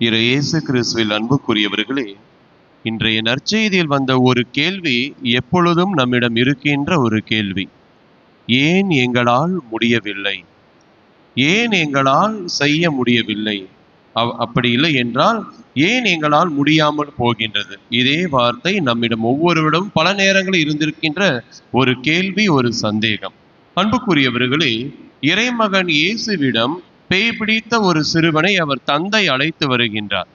இரு இயேசு கிறிஸ்துவில் அன்புக்குரியவர்களே இன்றைய நற்செய்தியில் வந்த ஒரு கேள்வி எப்பொழுதும் நம்மிடம் இருக்கின்ற ஒரு கேள்வி. ஏன் எங்களால் முடியவில்லை? ஏன் எங்களால் செய்ய முடியவில்லை? அப்படி இல்லை என்றால் ஏன் எங்களால் முடியாமல் போகின்றது? இதே வார்த்தை நம்மிடம் ஒவ்வொருவரிடம் பல நேரங்களில் இருந்திருக்கின்ற ஒரு கேள்வி ஒரு சந்தேகம். அன்புக்குரியவர்களே இறைமகன் இயேசுவிடம் பேய் பிடித்த ஒரு சிறுவனை அவர் தந்தை அழைத்து வருகின்றார்.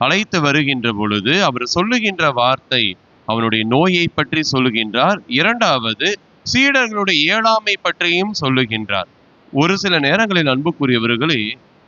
அழைத்து வருகின்ற பொழுது அவர் சொல்லுகின்ற வார்த்தை அவனுடைய நோயை பற்றி சொல்லுகின்றார். இரண்டாவது சீடர்களுடைய இயலாமை பற்றியும் சொல்லுகின்றார். ஒரு சில நேரங்களில் அன்புக்குரியவர்களே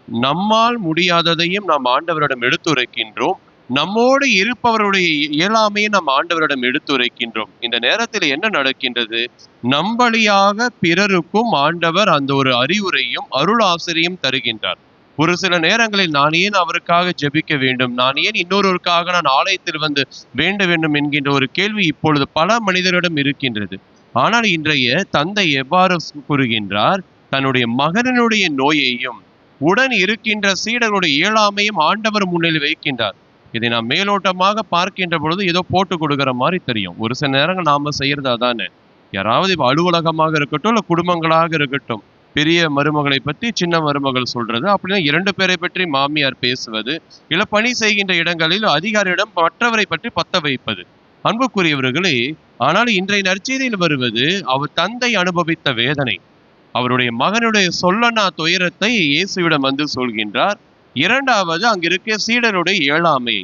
நம்மால் முடியாததையும் நாம் ஆண்டவரிடம் எடுத்துரைக்கின்றோம். நம்மோடு இருப்பவருடைய இயலாமையை நாம் ஆண்டவரிடம் எடுத்துரைக்கின்றோம். இந்த நேரத்தில் என்ன நடக்கின்றது? நம்பளியாக பிறருக்கும் ஆண்டவர் அந்த ஒரு அறிவுரையும் அருள் ஆசிரியும் தருகின்றார். ஒரு சில நேரங்களில் நான் ஏன் அவருக்காக ஜெபிக்க வேண்டும்? நான் ஏன் இன்னொருவருக்காக நான் ஆலயத்தில் வந்து வேண்ட வேண்டும் என்கின்ற ஒரு கேள்வி இப்பொழுது பல மனிதரிடம் இருக்கின்றது. ஆனால் இன்றைய தந்தை எவ்வாறு கூறுகின்றார்? தன்னுடைய மகனினுடைய நோயையும் உடன் இருக்கின்ற சீடர்களுடைய இயலாமையும் ஆண்டவர் முன்னிலை வைக்கின்றார். இதை நாம் மேலோட்டமாக பார்க்கின்ற பொழுது ஏதோ போட்டு கொடுக்குற மாதிரி தெரியும். ஒரு சில நேரங்கள் நாம செய்யறது அதானே? யாராவது இப்போ அலுவலகமாக இருக்கட்டும் இல்லை குடும்பங்களாக இருக்கட்டும் பெரிய மருமகளை பற்றி சின்ன மருமகள் சொல்றது அப்படின்னா இரண்டு பேரை பற்றி மாமியார் பேசுவது இல்லை பணி செய்கின்ற இடங்களில் அதிகாரியிடம் மற்றவரை பற்றி பத்த வைப்பது. அன்புக்குரியவர்களே ஆனால் இன்றைய நற்செய்தியில் வருவது அவர் தந்தை அனுபவித்த வேதனை. அவருடைய மகனுடைய சொல்லனா துயரத்தை இயேசுவிடம் வந்து சொல்கின்றார் இரண்டாவது அங்கிருக்க சீடருடைய இயலாமை.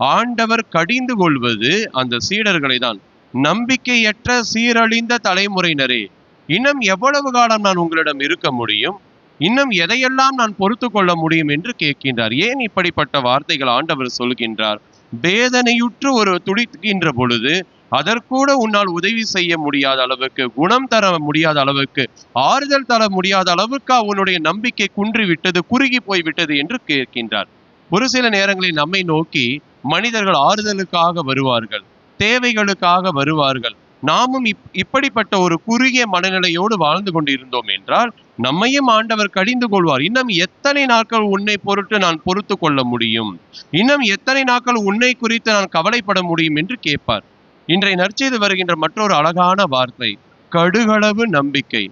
ஆண்டவர் கடிந்து கொள்வது அந்த சீடர்களை தான் நம்பிக்கையற்ற சீரழிந்த தலைமுறையினரே இன்னும் எவ்வளவு காலம் நான் உங்களிடம் இருக்க முடியும்? இன்னும் எதையெல்லாம் நான் பொறுத்து கொள்ள முடியும் என்று கேட்கின்றார். ஏன் இப்படிப்பட்ட வார்த்தைகள் ஆண்டவர் சொல்கின்றார்? வேதனையுற்று ஒரு துடிக்கின்ற பொழுது அதற்கூட உன்னால் உதவி செய்ய முடியாத அளவுக்கு குணம் தர முடியாத அளவுக்கு ஆறுதல் தர முடியாத அளவுக்கு அவனுடைய நம்பிக்கை குன்றி விட்டது குறுகி போய் விட்டது என்று கேட்கின்றார். ஒரு சில நேரங்களில் நம்மை நோக்கி மனிதர்கள் ஆறுதலுக்காக வருவார்கள் தேவைகளுக்காக வருவார்கள். நாமும் இப் இப்படிப்பட்ட ஒரு குறுகிய மனநிலையோடு வாழ்ந்து கொண்டிருந்தோம் என்றால் நம்மையும் ஆண்டவர் கடிந்து கொள்வார். இன்னும் எத்தனை நாட்கள் உன்னை பொருட்டு நான் பொறுத்து கொள்ள முடியும்? இன்னும் எத்தனை நாட்கள் உன்னை குறித்து நான் கவலைப்பட முடியும் என்று கேட்பார். இன்றைய நற்செய்து வருகின்ற மற்றொரு அழகான வார்த்தை கடுகளவு நம்பிக்கை.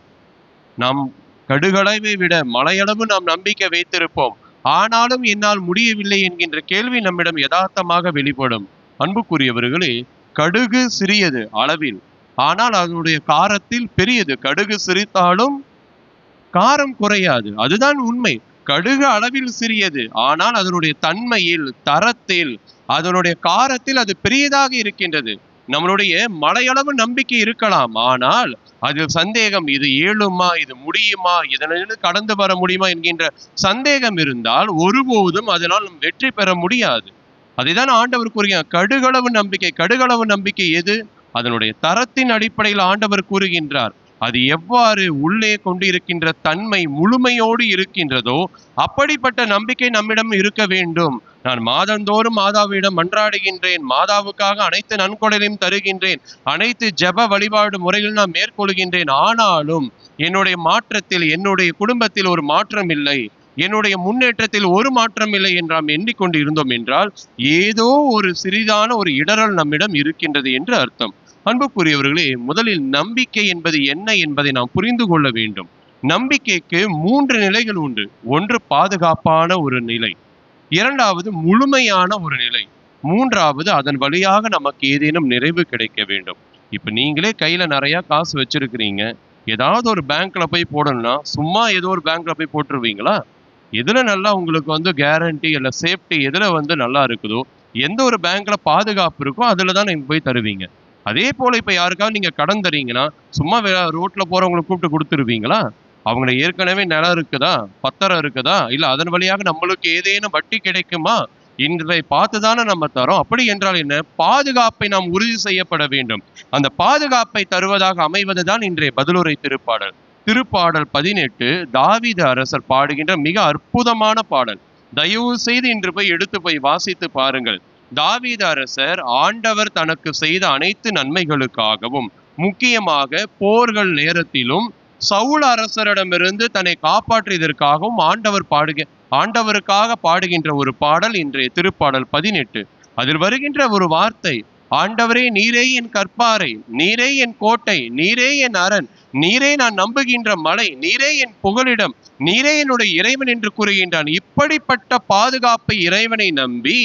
நம் கடுகளவை விட மலையளவு நாம் நம்பிக்கை வைத்திருப்போம். ஆனாலும் என்னால் முடியவில்லை என்கின்ற கேள்வி நம்மிடம் யதார்த்தமாக வெளிப்படும். அன்புக்குரியவர்களே கடுகு சிறியது அளவில். ஆனால் அதனுடைய காரத்தில் பெரியது. கடுகு சிரித்தாலும் காரம் குறையாது. அதுதான் உண்மை. கடுகு அளவில் சிறியது. ஆனால் அதனுடைய தன்மையில் தரத்தில் அதனுடைய காரத்தில் அது பெரியதாக இருக்கின்றது. நம்மளுடைய மலையளவு நம்பிக்கை இருக்கலாம் ஆனால் அதில் சந்தேகம் இது இயலுமா இது முடியுமா இதனிலிருந்து கடந்து வர முடியுமா என்கின்ற சந்தேகம் இருந்தால் ஒருபோதும் அதனால் வெற்றி பெற முடியாது. அதைதான் ஆண்டவர் கூறுகிறார். கடுகளவு நம்பிக்கை கடுகளவு நம்பிக்கை எது? அதனுடைய தரத்தின் அடிப்படையில் ஆண்டவர் கூறுகின்றார். அது எவ்வாறு உள்ளே கொண்டு இருக்கின்ற தன்மை முழுமையோடு இருக்கின்றதோ அப்படிப்பட்ட நம்பிக்கை நம்மிடம் இருக்க வேண்டும். நான் மாதந்தோறும் மாதாவிடம் மன்றாடுகின்றேன். மாதாவுக்காக அனைத்து நன்கொடைகளையும் தருகின்றேன். அனைத்து ஜெப வழிபாடு முறையில் நான் மேற்கொள்கின்றேன். ஆனாலும் என்னுடைய மாற்றத்தில் என்னுடைய குடும்பத்தில் ஒரு மாற்றம் இல்லை. என்னுடைய முன்னேற்றத்தில் ஒரு மாற்றம் இல்லை என்று நாம் எண்ணிக்கொண்டு இருந்தோம் என்றால் ஏதோ ஒரு சிறிதான ஒரு இடரல் நம்மிடம் இருக்கின்றது என்று அர்த்தம். அன்புக்குரியவர்களே முதலில் நம்பிக்கை என்பது என்ன என்பதை நாம் புரிந்து கொள்ள வேண்டும். நம்பிக்கைக்கு மூன்று நிலைகள் உண்டு. ஒன்று பாதுகாப்பான ஒரு நிலை. இரண்டாவது முழுமையான ஒரு நிலை. மூன்றாவது அதன் வழியாக நமக்கு ஏதேனும் நிறைவு கிடைக்க வேண்டும். இப்ப நீங்களே கையில நிறைய காசு வச்சிருக்கிறீங்க. ஏதாவது ஒரு பேங்க்ல போய் போடணும்னா சும்மா ஏதோ ஒரு பேங்க்ல போய் போட்டுருவீங்களா? எதுல நல்லா உங்களுக்கு வந்து கேரண்டி இல்ல சேஃப்டி எதுல வந்து நல்லா இருக்குதோ எந்த ஒரு பேங்க்ல பாதுகாப்பு இருக்கோ அதுல தான் நீங்க போய் தருவீங்க. அதே போல இப்போ யாருக்காவது நீங்க கடன் தரீங்கன்னா சும்மா வே- ரோட்ல போறவங்களை கூப்பிட்டு கொடுத்துருவீங்களா? அவங்கள ஏற்கனவே நிலம் இருக்குதா? பத்திரம் இருக்குதா? இல்லை அதன் வழியாக நம்மளுக்கு ஏதேனும் வட்டி கிடைக்குமா? இன்றை பார்த்துதானே நம்ம தரோம். அப்படி என்றால் என்ன? பாதுகாப்பை நாம் உறுதி செய்யப்பட வேண்டும். அந்த பாதுகாப்பை தருவதாக அமைவதுதான் இன்றைய பதிலுரை திருப்பாடல். திருப்பாடல் பதினெட்டு தாவித அரசர் பாடுகின்ற மிக அற்புதமான பாடல். தயவு செய்து இன்று போய் எடுத்து போய் வாசித்து பாருங்கள். தாவீத அரசர் ஆண்டவர் தனக்கு செய்த அனைத்து நன்மைகளுக்காகவும் முக்கியமாக போர்கள் நேரத்திலும் சவுல் அரசரிடமிருந்து தன்னை காப்பாற்றியதற்காகவும் ஆண்டவர் பாடுக ஆண்டவருக்காக பாடுகின்ற ஒரு பாடல் இன்றைய திருப்பாடல் பதினெட்டு. அதில் வருகின்ற ஒரு வார்த்தை ஆண்டவரே நீரே என் கற்பாரை நீரே என் கோட்டை நீரே என் அரண் நீரே நான் நம்புகின்ற மலை நீரே என் புகலிடம் நீரே என்னுடைய இறைவன் என்று கூறுகின்றான். இப்படிப்பட்ட பாதுகாப்பை இறைவனை நம்பி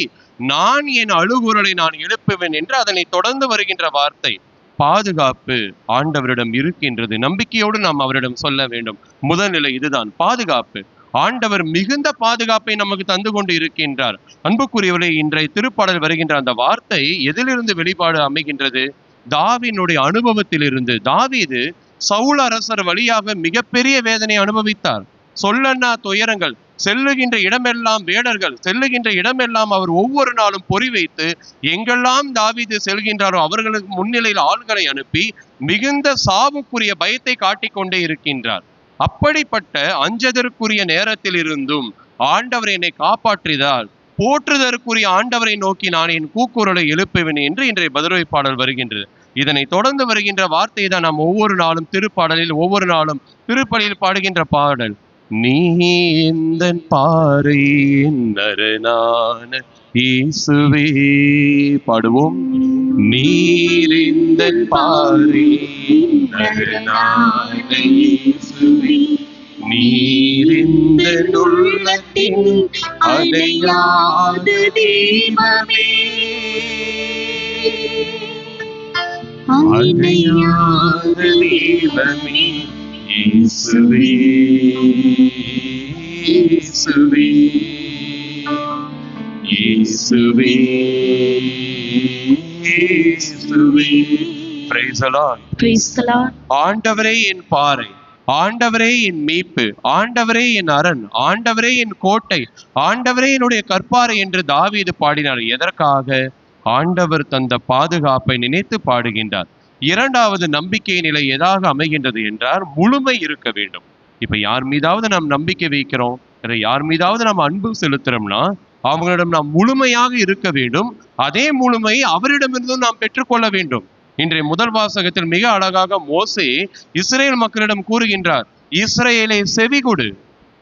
நான் என் அழுகுரலை நான் எழுப்புவேன் என்று அதனை தொடர்ந்து வருகின்ற வார்த்தை பாதுகாப்பு ஆண்டவரிடம் இருக்கின்றது. நம்பிக்கையோடு நாம் அவரிடம் சொல்ல வேண்டும். முதல் நிலை இதுதான். பாதுகாப்பு. ஆண்டவர் மிகுந்த பாதுகாப்பை நமக்கு தந்து கொண்டு இருக்கின்றார். அன்புக்குரியவரை இன்றைய திருப்பாடல் வருகின்ற அந்த வார்த்தை எதிலிருந்து வெளிப்பாடு அமைகின்றது? தாவினுடைய அனுபவத்திலிருந்து. தாவீது சவுல் அரசர் வழியாக மிகப்பெரிய வேதனை அனுபவித்தார். சொல்லன்னா துயரங்கள். செல்லுகின்ற இடமெல்லாம் வேடர்கள் செல்லுகின்ற இடமெல்லாம் அவர் ஒவ்வொரு நாளும் பொறி வைத்து எங்கெல்லாம் தாவீது செல்கின்றாரோ அவர்களுக்கு முன்னிலையில் ஆள்களை அனுப்பி மிகுந்த சாவுக்குரிய பயத்தை காட்டிக்கொண்டே இருக்கின்றார். அப்படிப்பட்ட அஞ்சதற்குரிய நேரத்தில் இருந்தும் ஆண்டவர் என்னை காப்பாற்றிதால் போற்றுதற்குரிய ஆண்டவரை நோக்கி நான் என் கூக்குரலை எழுப்புவேன் என்று இன்றைய பதிலுரை பாடல் வருகின்றது. இதனை தொடர்ந்து வருகின்ற வார்த்தை தான் நாம் ஒவ்வொரு நாளும் திருப்பாடலில் ஒவ்வொரு நாளும் திருப்பலியில் பாடுகின்ற பாடல். நீ இந்த பாறை நரனான இயேசுவே பாடுவோம். நீர் இந்த பாறை நரனான இயேசுவே நீர் இந்த உள்ளத்தின் அடையாத தீபமே அடையாத தீபமே இயேசுவே இயேசுவே இயேசுவே இயேசுவே Lord. Praise the Lord. ஆண்டவரே என் பாறை ஆண்டவரே என் மீட்பு ஆண்டவரே என் அரண் ஆண்டவரே என் கோட்டை ஆண்டவரே என்னுடைய கற்பாறை என்று தாவீது பாடினார் எதற்காக ஆண்டவர் தந்த பாதுகாப்பை நினைத்து பாடுகின்றார் இரண்டாவது நம்பிக்கை நிலை எதாக அமைகின்றது என்றால் முழுமை இருக்க வேண்டும். இப்ப யார் மீதாவது நாம் நம்பிக்கை வைக்கிறோம் யார் மீதாவது நாம் அன்பு செலுத்துறோம்னா அவங்களிடம் நாம் முழுமையாக இருக்க வேண்டும். அதே முழுமை அவரிடமிருந்தும் நாம் பெற்றுக்கொள்ள வேண்டும். இன்றைய முதல் வாசகத்தில் மிக அழகாக மோசே இஸ்ரேல் மக்களிடம் கூறுகின்றார் இஸ்ரேலை செவிகொடு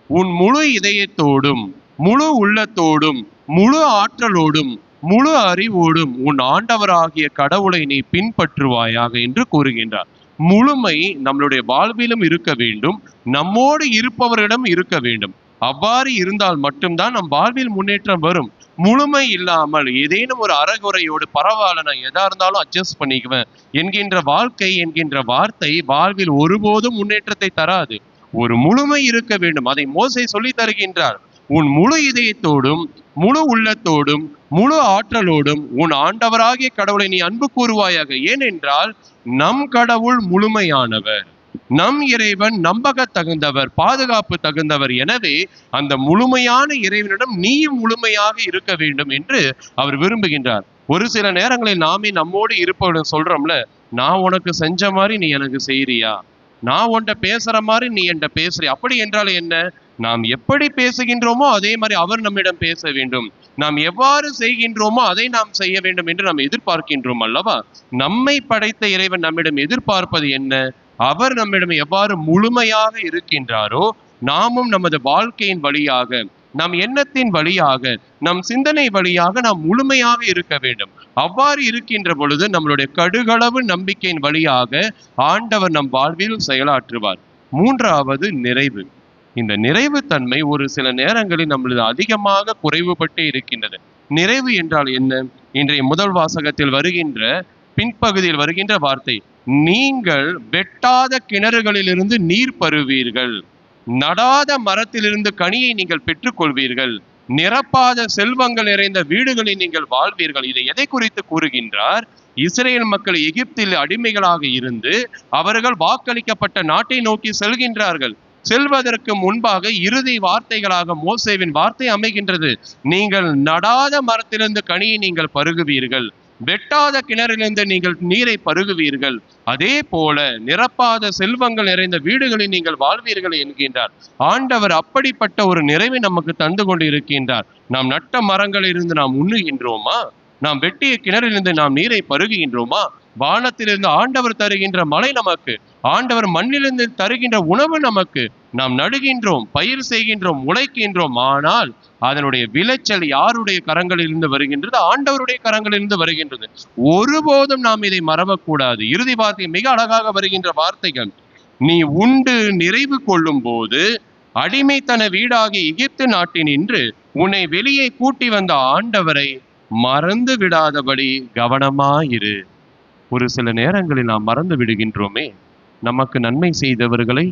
உன் முழு இதயத்தோடும் முழு உள்ளத்தோடும் முழு ஆற்றலோடும் முழு அறிவோடும் உன் ஆண்டவராகிய கடவுளை நீ பின்பற்றுவாயாக என்று கூறுகின்றார். முழுமை நம்மளுடைய வாழ்விலும் இருக்க வேண்டும். நம்மோடு இருப்பவரிடம் இருக்க வேண்டும். அவ்வாறு இருந்தால் மட்டும்தான் நம் வாழ்வில் முன்னேற்றம் வரும். முழுமை இல்லாமல் ஏதேனும் ஒரு அறகுறையோடு பரவாயில்ல நான் எதா இருந்தாலும் அட்ஜஸ்ட் பண்ணிக்குவேன் என்கின்ற வாழ்க்கை என்கின்ற வார்த்தை வாழ்வில் ஒருபோதும் முன்னேற்றத்தை தராது. ஒரு முழுமை இருக்க வேண்டும். அதை மோசை சொல்லி தருகின்றார். உன் முழு இதயத்தோடும் முழு உள்ளத்தோடும் முழு ஆற்றலோடும் உன் ஆண்டவராகிய கடவுளை நீ அன்பு கூறுவாயாக. ஏனென்றால் நம் கடவுள் முழுமையானவர். நம் இறைவன் நம்பக தகுந்தவர் பாதுகாப்பு தகுந்தவர். எனவே அந்த முழுமையான இறைவனிடம் நீயும் முழுமையாக இருக்க வேண்டும் என்று அவர் விரும்புகின்றார். ஒரு சில நேரங்களில் நாமே நம்மோடு இருப்பவர்கள் சொல்றோம்ல நான் உனக்கு செஞ்ச மாதிரி நீ எனக்கு செய்யறியா நான் உன்கிட்ட பேசுற மாதிரி நீ என்கிட்ட பேசுறியா? அப்படி என்றால் என்ன? நாம் எப்படி பேசுகின்றோமோ அதே மாதிரி அவர் நம்மிடம் பேச வேண்டும். நாம் எவ்வாறு செய்கின்றோமோ அதை நாம் செய்ய வேண்டும் என்று நாம் எதிர்பார்க்கின்றோம் அல்லவா? நம்மை படைத்த இறைவன் நம்மிடம் எதிர்பார்ப்பது என்ன? அவர் நம்மிடம் எவ்வாறு முழுமையாக இருக்கின்றாரோ நாமும் நமது வாழ்க்கையின் வழியாக நம் எண்ணத்தின் வழியாக நம் சிந்தனை வழியாக நாம் முழுமையாக இருக்க வேண்டும். அவ்வாறு இருக்கின்ற பொழுது நம்மளுடைய கடுகளவு நம்பிக்கையின் வழியாக ஆண்டவர் நம் வாழ்வில் செயலாற்றுவார். மூன்றாவது நிறைவு. இந்த நிறைவு தன்மை ஒரு சில நேரங்களில் நம்மளது அதிகமாக குறைவுபட்டு இருக்கின்றது. நிறைவு என்றால் என்ன? இன்றைய முதல் வாசகத்தில் வருகின்ற பின்பகுதியில் வருகின்ற வார்த்தை நீங்கள் வெட்டாத கிணறுகளிலிருந்து நீர் பருவீர்கள். நடாத மரத்திலிருந்து கனியை நீங்கள் பெற்றுக்கொள்வீர்கள். நிரப்பாத செல்வங்கள் நிறைந்த வீடுகளில் நீங்கள் வாழ்வீர்கள். இதை எதை குறித்து கூறுகின்றார்? இஸ்ரேல் மக்கள் எகிப்தில் அடிமைகளாக இருந்து அவர்கள் வாக்களிக்கப்பட்ட நாட்டை நோக்கி செல்கின்றார்கள். செல்வதற்கு முன்பாக இறுதி வார்த்தைகளாக மோசேவின் வார்த்தை அமைகின்றது. நீங்கள் நடாத மரத்திலிருந்து கனியை நீங்கள் பருகுவீர்கள். வெட்டாத கிணறிலிருந்து நீங்கள் நீரை பருகுவீர்கள். அதே போல நிரப்பாத செல்வங்கள் நிறைந்த வீடுகளில் நீங்கள் வாழ்வீர்கள் என்கின்றார். ஆண்டவர் அப்படிப்பட்ட ஒரு நிறைவை நமக்கு தந்து கொண்டு இருக்கின்றார் நாம் நட்ட மரங்களிலிருந்து நாம் உண்ணுகின்றோமா? நாம் வெட்டிய கிணறிலிருந்து நாம் நீரை பருகுகின்றோமா? வானத்திலிருந்து ஆண்டவர் தருகின்ற மழை நமக்கு ஆண்டவர் மண்ணிலிருந்து தருகின்ற உணவு நமக்கு நாம் நடுகின்றோம் பயிர் செய்கின்றோம் உழைக்கின்றோம். ஆனால் அதனுடைய விளைச்சல் யாருடைய கரங்களிலிருந்து வருகின்றது? ஆண்டவருடைய கரங்களிலிருந்து வருகின்றது. ஒருபோதும் நாம் இதை மறவக்கூடாது. இறுதி வார்த்தை மிக அழகாக வருகின்ற வார்த்தைகள் நீ உண்டு நிறைவு கொள்ளும் போது அடிமைத்தன வீடாகிய எகிப்து நாட்டினின்று உன்னை வெளியே கூட்டி வந்த ஆண்டவரை மறந்து விடாதபடி கவனமாயிரு. ஒரு சில நேரங்களில் நாம் மறந்து விடுகின்றோமே. நமக்கு நன்மை செய்தவர்களை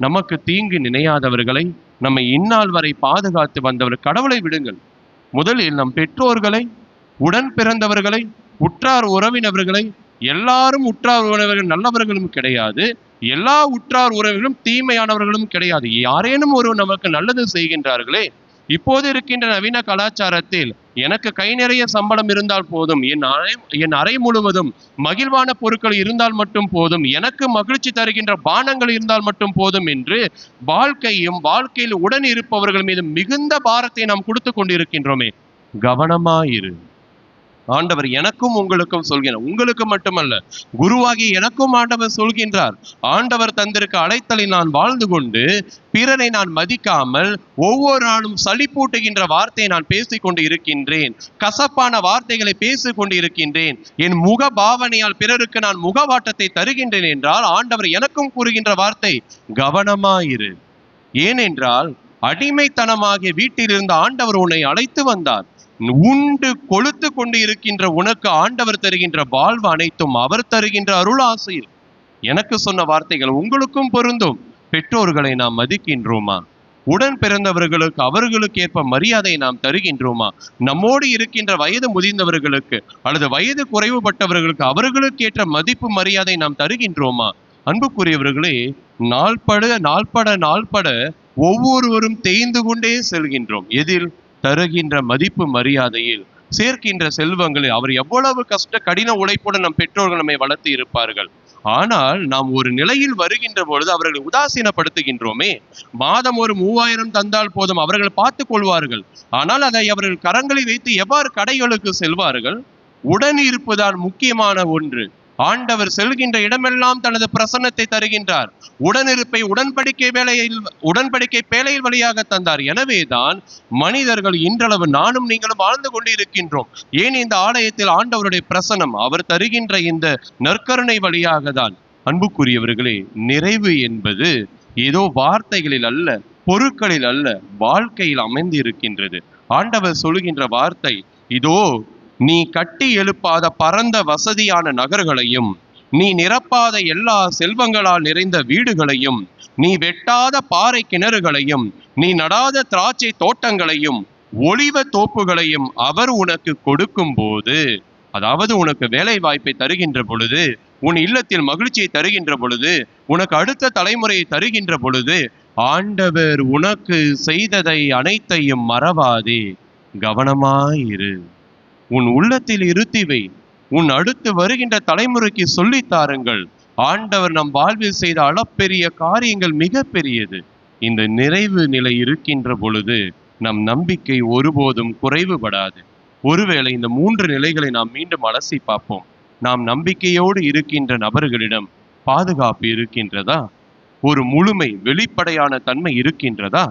நமக்கு தீங்கு நினையாதவர்களை நம்மை இந்நாள் வரை பாதுகாத்து வந்தவர் கடவுளை விடுங்கள். முதலில் நம் பெற்றோர்களை உடன் பிறந்தவர்களை உற்றார் உறவினவர்களை எல்லாரும் உற்றார் உறவினர்கள் நல்லவர்களும் கிடையாது. எல்லா உற்றார் உறவினர்களும் தீமையானவர்களும் கிடையாது. யாரேனும் ஒரு நமக்கு நல்லது செய்கின்றார்களே இப்போது இருக்கின்ற நவீன கலாச்சாரத்தில் எனக்கு கை நிறைய சம்பளம் இருந்தால் போதும் என் அறை என் அறை முழுவதும் மகிழ்வான பொருட்கள் இருந்தால் மட்டும் போதும் எனக்கு மகிழ்ச்சி தருகின்ற பானங்கள் இருந்தால் மட்டும் போதும் என்று வாழ்க்கையும் வாழ்க்கையில் உடன் இருப்பவர்கள் மீது மிகுந்த பாரத்தை நாம் கொடுத்து கொண்டிருக்கின்றோமே. கவனமாயிரு. ஆண்டவர் எனக்கும் உங்களுக்கும் சொல்கிறார் உங்களுக்கு மட்டுமல்ல குருவாகி எனக்கும் ஆண்டவர் சொல்கின்றார். ஆண்டவர் தந்திருக்க அழைத்தலில் நான் வாழ்ந்து கொண்டு பிறரை நான் மதிக்காமல் ஒவ்வொரு நாளும் சளிப்பூட்டுகின்ற வார்த்தையை நான் பேசிக் கொண்டு இருக்கின்றேன். கசப்பான வார்த்தைகளை பேசிக் கொண்டு இருக்கின்றேன். என் முக பாவனையால் பிறருக்கு நான் முகவாட்டத்தை தருகின்றேன் என்றால் ஆண்டவர் எனக்கும் கூறுகின்ற வார்த்தை கவனமாயிரு. ஏனென்றால் அடிமைத்தனமாகிய வீட்டிலிருந்து ஆண்டவர் உன்னை அழைத்து வந்தார். உண்டு கொழுத்து கொண்டு இருக்கின்ற உனக்கு ஆண்டவர் தருகின்ற வாழ்வு அனைத்தும் அவர் தருகின்ற அருள் ஆசையில். எனக்கு சொன்ன வார்த்தைகள் உங்களுக்கும் பொருந்தும். பெற்றோர்களை நாம் மதிக்கின்றோமா? உடன் பிறந்தவர்களுக்கு அவர்களுக்கு ஏற்ப மரியாதை நாம் தருகின்றோமா? நம்மோடு இருக்கின்ற வயது முதிர்ந்தவர்களுக்கு அல்லது வயது குறைவுபட்டவர்களுக்கு அவர்களுக்கு ஏற்ற மதிப்பு மரியாதை நாம் தருகின்றோமா? அன்புக்குரியவர்களே நாள்பட நாள்பட நாள்பட ஒவ்வொருவரும் தேய்ந்து கொண்டே செல்கின்றோம். எதில்? தருகின்ற மதிப்பு மரியாதையில் சேர்க்கின்ற செல்வங்களை அவர் எவ்வளவு கஷ்ட கடின உழைப்புடன் நம் பெற்றோர்கள் நம்மை வளர்த்து இருப்பார்கள். ஆனால் நாம் ஒரு நிலையில் வருகின்ற பொழுது அவர்களை உதாசீனப்படுத்துகின்றோமே. மாதம் ஒரு மூவாயிரம் தந்தால் போதும் அவர்கள் பார்த்துக் கொள்வார்கள். ஆனால் அதை அவர்கள் கரங்களை வைத்து எவ்வாறு கடைகளுக்கு செல்வார்கள்? உடன் இருப்புதான் முக்கியமான ஒன்று. ஆண்டவர் செல்கின்ற இடமெல்லாம் தனது பிரசன்னத்தை தருகின்றார். உடனிருப்பை உடன்படிக்கை வேலையில் உடன்படிக்கை பேழையில் வழியாக தந்தார். எனவேதான் மனிதர்கள் இன்றளவு நானும் நீங்களும் வாழ்ந்து கொண்டிருக்கின்றோம். ஏன் இந்த ஆலயத்தில் ஆண்டவருடைய பிரசனம் அவர் தருகின்ற இந்த நற்கருணை வழியாக தான் அன்புக்குரியவர்களே நிறைவு என்பது ஏதோ வார்த்தைகளில் அல்ல பொருட்களில் அல்ல வாழ்க்கையில் அமைந்து இருக்கின்றது ஆண்டவர் சொல்லுகின்ற வார்த்தை இதோ நீ கட்டி எழுப்பாத பரந்த வசதியான நகர்களையும் நீ நிரப்பாத எல்லா செல்வங்களால் நிறைந்த வீடுகளையும் நீ வெட்டாத பாறை கிணறுகளையும் நீ நடாத திராட்சை தோட்டங்களையும் ஒளிவ தோப்புகளையும் அவர் உனக்கு கொடுக்கும் போது அதாவது உனக்கு வேலை வாய்ப்பை தருகின்ற பொழுது உன் இல்லத்தில் மகிழ்ச்சியை தருகின்ற பொழுது உனக்கு அடுத்த தலைமுறையை தருகின்ற பொழுது ஆண்டவர் உனக்கு செய்ததை அனைத்தையும் மறவாதே. கவனமாயிரு உன் உள்ளத்தில் இருத்தி வை. உன் அடுத்து வருகின்ற தலைமுறைக்கு சொல்லித் தாருங்கள். ஆண்டவர் நம் வாழ்வில் செய்த அளப்பெரிய காரியங்கள் மிக பெரியது. இந்த நிறைவு நிலை இருக்கின்ற பொழுது நம் நம்பிக்கை ஒருபோதும் குறைவுபடாது. ஒருவேளை இந்த மூன்று நிலைகளை நாம் மீண்டும் அலசி பார்ப்போம். நாம் நம்பிக்கையோடு இருக்கின்ற நபர்களிடம் பாதுகாப்பு இருக்கின்றதா? ஒரு முழுமை வெளிப்படையான தன்மை இருக்கின்றதா?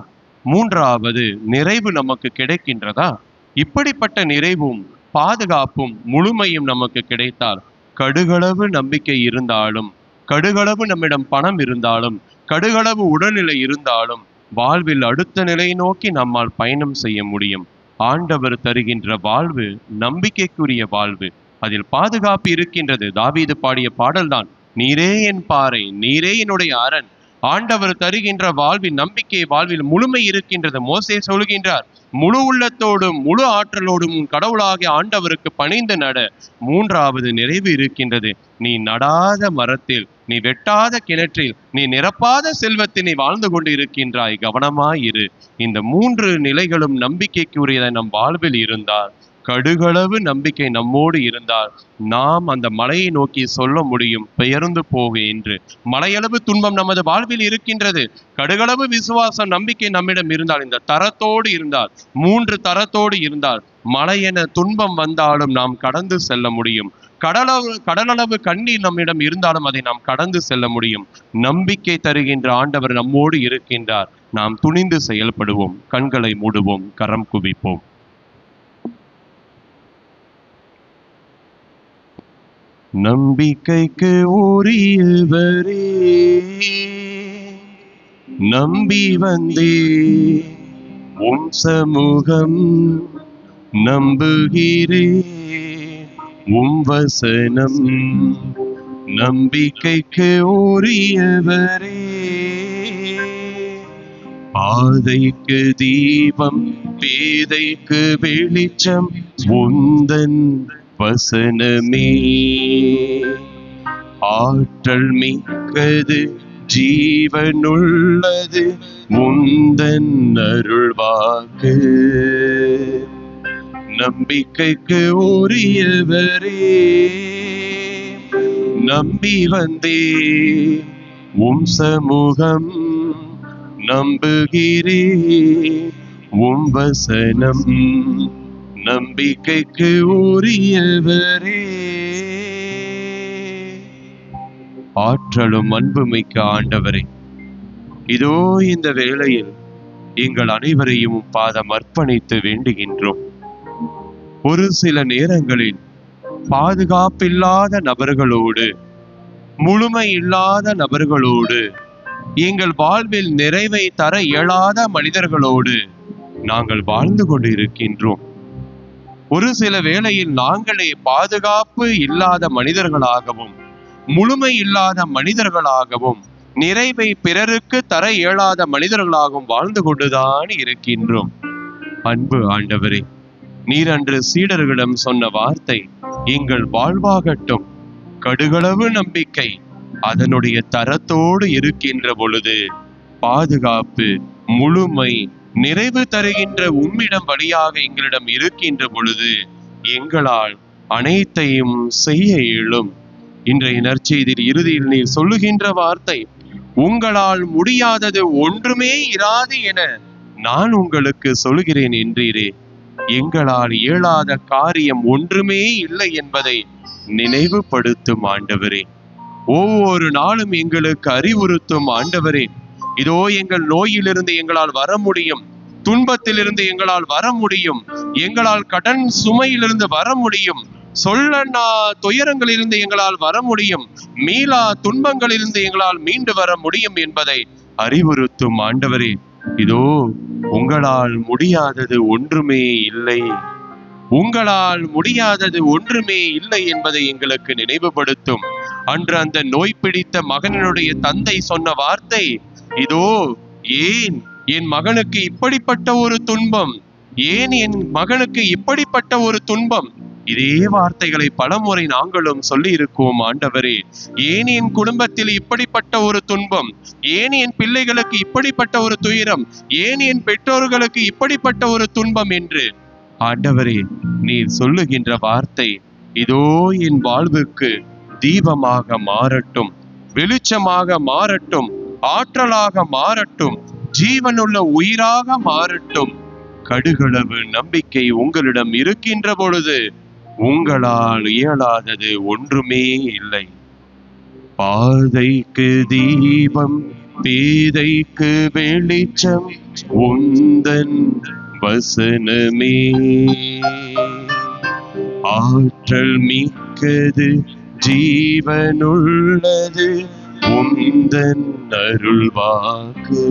மூன்றாவது நிறைவு நமக்கு கிடைக்கின்றதா? இப்படிப்பட்ட நிறைவும் பாதுகாப்பும் முழுமையும் நமக்கு கிடைத்தால் கடுகளவு நம்பிக்கை இருந்தாலும் கடுகளவு நம்மிடம் பணம் இருந்தாலும் கடுகளவு உடல்நிலை இருந்தாலும் வாழ்வில் அடுத்த நிலையை நோக்கி நம்மால் பயணம் செய்ய முடியும். ஆண்டவர் தருகின்ற வாழ்வு நம்பிக்கைக்குரிய வாழ்வு. அதில் பாதுகாப்பு இருக்கின்றது. தாவீது பாடிய பாடல்தான் நீரே என் பாறை நீரே என்னுடைய அரண் ஆண்டவர் தருகின்ற வாழ்வின் நம்பிக்கை வாழ்வில் முழுமை இருக்கின்றது. மோசே சொல்கின்றார் முழு உள்ளத்தோடும் முழு ஆற்றலோடும் உன் கடவுளாகிய ஆண்டவருக்கு பணிந்து நட. மூன்றாவது நிறைவு இருக்கின்றது. நீ நடாத மரத்தில் நீ வெட்டாத கிணற்றில் நீ நிரப்பாத செல்வத்தில் நீ வாழ்ந்து கொண்டு இருக்கின்றாய் கவனமாயிரு இந்த மூன்று நிலைகளும் நம்பிக்கைக்குரியதை நம் வாழ்வில் இருந்தால் கடுகளவு நம்பிக்கை நம்மோடு இருந்தால் நாம் அந்த மலையை நோக்கி சொல்ல முடியும் பெயர்ந்து போவே என்று. மலையளவு துன்பம் நமது வாழ்வில் இருக்கின்றது. கடுகளவு விசுவாசம் நம்பிக்கை நம்மிடம் இருந்தால் இந்த தரத்தோடு இருந்தால் மூன்று தரத்தோடு இருந்தால் மலையென துன்பம் வந்தாலும் நாம் கடந்து செல்ல முடியும். கடலளவு கடலளவு கண்ணீர் நம்மிடம் இருந்தாலும் அதை நாம் கடந்து செல்ல முடியும். நம்பிக்கை தருகின்ற ஆண்டவர் நம்மோடு இருக்கின்றார். நாம் துணிந்து செயல்படுவோம் கண்களை மூடுவோம் கரம் குவிப்போம். நம்பிக்கைக்கு உரியவரே நம்பி வந்தே. உம் சமூகம் நம்புகிறே. உம் வசனம் நம்பிக்கைக்கு உரியவரே பாதைக்கு தீபம் பேதைக்கு வெளிச்சம் உந்தன் வசனமே ஆற்றல் மிக்கது ஜீவனுள்ளது முந்தன் அருள்வாக்கு. நம்பிக்கைக்கு உரியவரே நம்பி வந்தே. உம் சமூகம் நம்புகிறே உம் வசனம் நம்பிக்கைக்கு உரியவரே. ஆற்றலும் அன்புமிக்க ஆண்டவரே இதோ இந்த வேளையில் எங்கள் அனைவரையும் பாதம் அர்ப்பணித்து வேண்டுகின்றோம். ஒரு சில நேரங்களில் பாதுகாப்பில்லாத நபர்களோடு முழுமை இல்லாத நபர்களோடு எங்கள் வாழ்வில் நிறைவை தர இயலாத மனிதர்களோடு நாங்கள் வாழ்ந்து கொண்டிருக்கின்றோம். ஒரு சில வேளையில் நாங்களே பாதுகாப்பு இல்லாத மனிதர்களாகவும் முழுமை இல்லாத மனிதர்களாகவும் நிறைவை பிறருக்கு தர இயலாத மனிதர்களாகவும் வாழ்ந்து கொண்டுதான் இருக்கின்றோம். அன்பு ஆண்டவரே நீர் அன்று சீடர்களிடம் சொன்ன வார்த்தை எங்கள் வாழ்வாகட்டும். கடுகளவு நம்பிக்கை அதனுடைய தரத்தோடு இருக்கின்ற பொழுது பாதுகாப்பு முழுமை நிறைவு தருகின்ற உம்மிடம் வழியாக எங்களிடம் இருக்கின்ற பொழுது எங்களால் அனைத்தையும் செய்ய இயலும். இன்றைய நற்செய்தியில் இறுதியில் நீர் சொல்லுகின்ற வார்த்தை உங்களால் முடியாதது ஒன்றுமே இராது என நான் உங்களுக்கு சொல்கிறேன் என்றீரே. எங்களால் இயலாத காரியம் ஒன்றுமே இல்லை என்பதை நினைவுபடுத்தும் ஆண்டவரே. ஒவ்வொரு நாளும் எங்களுக்கு அறிவுறுத்தும் ஆண்டவரே. இதோ எங்கள் நோயிலிருந்து எங்களால் வர முடியும். துன்பத்திலிருந்து எங்களால் வர முடியும். எங்களால் கடன் சுமையிலிருந்து வர முடியும். சொல்லண்ணா துயரங்களிலிருந்து எங்களால் வர முடியும். மீளா துன்பங்களிலிருந்து எங்களால் மீண்டு வர முடியும் என்பதை அறிவுறுத்தும் ஆண்டவரே. இதோ உங்களால் முடியாதது ஒன்றுமே இல்லை. உங்களால் முடியாதது ஒன்றுமே இல்லை என்பதை எங்களுக்கு நினைவுபடுத்தும். அன்று அந்த நோய் பிடித்த மகனினுடைய தந்தை சொன்ன வார்த்தை இதோ ஏன் என் மகனுக்கு இப்படிப்பட்ட ஒரு துன்பம்? ஏன் என் மகனுக்கு இப்படிப்பட்ட ஒரு துன்பம்? இதே வார்த்தைகளை பலமுறை நாங்களும் சொல்லி இருக்கோம் ஆண்டவரே. ஏன் என் குடும்பத்தில் இப்படிப்பட்ட ஒரு துன்பம்? ஏன் என் பிள்ளைகளுக்கு இப்படிப்பட்ட ஒரு துயரம்? ஏன் என் பெற்றோர்களுக்கு இப்படிப்பட்ட ஒரு துன்பம் என்று? ஆண்டவரே நீர் சொல்லுகின்ற வார்த்தை இதோ என் வாழ்வுக்கு தீபமாக மாறட்டும் வெளிச்சமாக மாறட்டும். ஆற்றலாக மாறட்டும் ஜீவனுள்ள உயிராக மாறட்டும். கடுகளவு நம்பிக்கை உங்களிடம் இருக்கின்ற பொழுது உங்களால் இயலாதது ஒன்றுமே இல்லை. பாதைக்கு தீபம் பேதைக்கு வெளிச்சம் உந்தன் வசனமே. ஆற்றல் மிக்கது ஜீவனுள்ளது உந்தன் அருள்வாக்கு.